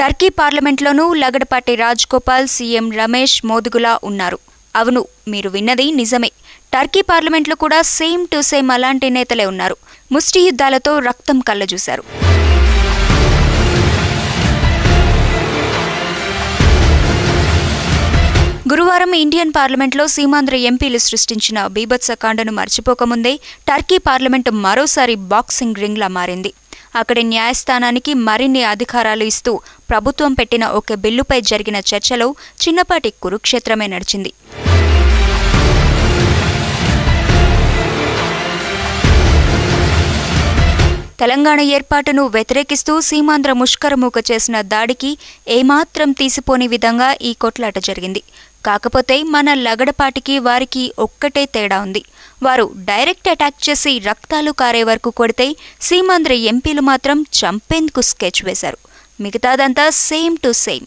Turkey పార్లమెంట్లోనూ Lagadapati Rajgopal CM Ramesh Modugula ఉన్నారు. అవును మీరు విన్నది నిజమే. టర్కీ పార్లమెంట్లో కూడా సేమ్ టు సేమ్ అలాంటి నేతలే ఉన్నారు. ముష్టి యుద్ధాలతో రక్తం కళ్ళజూశారు. గురువారం ఇండియన్ పార్లమెంట్లో సీమాంధ్ర ఎంపీలు సృష్టించిన బీభత్సకాండను మర్చిపోకముందే టర్కీ పార్లమెంటు మరోసారి బాక్సింగ్ రింగ్లా మారింది. అక్కడి న్యాయస్థానానికి మరిన్ని అధికారాలు ఇస్తూ ప్రభుత్వం పెట్టిన ఒక బిల్లుపై జరిగిన చర్చలో చిన్నపాటి కురుక్షేత్రమే నడిచింది. తెలంగాణ ఏర్పాటును వ్యతిరేకిస్తూ సీమాంధ్ర ముష్కరమూక చేసిన దాడికి ఏమాత్రం తీసిపోని విధంగా ఈ కొట్లాట జరిగింది. కాకపోతే మన లగడపాటికి వారికి ఒక్కటే తేడా ఉంది. వారు డైరెక్ట్ అటాక్ చేసి రక్తాలు కారే వరకు కొడితే సీమాంధ్ర ఎంపీలు మాత్రం చంపేందుకు స్కెచ్ వేశారు. మిగతాదంతా సేమ్ టు సేమ్.